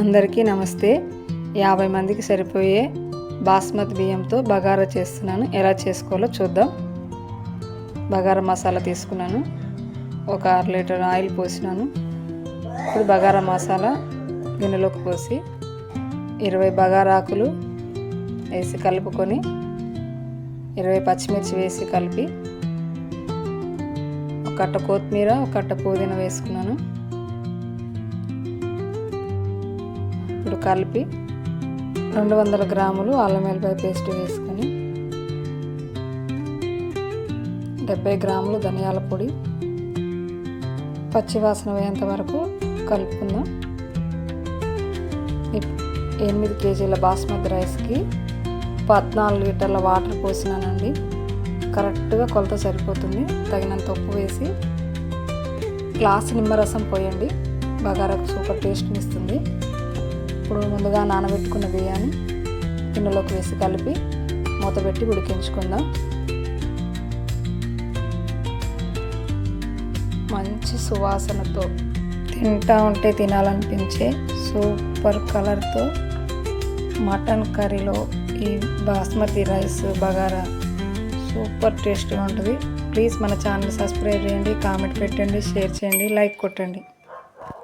అందరికీ నమస్తే. యాభై మందికి సరిపోయే బాస్మతి బియ్యంతో బగారా చేస్తున్నాను. ఎలా చేసుకోవాలో చూద్దాం. బగారా మసాలా తీసుకున్నాను. ఒక అర లీటర్ ఆయిల్ పోసినాను. ఇప్పుడు బగారా మసాలా గిన్నెలోకి పోసి ఇరవై బగారా ఆకులు వేసి కలుపుకొని ఇరవై పచ్చిమిర్చి వేసి కలిపి ఒక కట్ట కొత్తిమీర ఒక కట్ట పుదీనా వేసుకున్నాను. ఇప్పుడు కలిపి రెండు వందల గ్రాములు అల్లం వెల్లిపాయ పేస్ట్ వేసుకొని డెబ్బై గ్రాములు ధనియాల పొడి. పచ్చివాసన పోయేంత వరకు కలుపుకుందాం. ఎనిమిది కేజీల బాస్మతి రైస్కి పద్నాలుగు లీటర్ల వాటర్ పోసినానండి. కరెక్ట్గా కొలత సరిపోతుంది. తగినంత ఉప్పు వేసి గ్లాస్ నిమ్మరసం పోయండి. బగారకు సూపర్ టేస్ట్ని ఇస్తుంది ఇప్పుడు ముందుగా నానబెట్టుకున్న బియ్యాన్ని గిన్నెలోకి వేసి కలిపి మూత పెట్టి ఉడికించుకుందాం. మంచి సువాసనతో తింటా ఉంటే తినాలనిపించే సూపర్ కలర్తో మటన్ కర్రీలో ఈ బాస్మతి రైస్ బగారా సూపర్ టేస్ట్గా ఉంటుంది. ప్లీజ్ మన ఛానల్ సబ్స్క్రైబ్ చేయండి కామెంట్ పెట్టండి షేర్ చేయండి లైక్ కొట్టండి.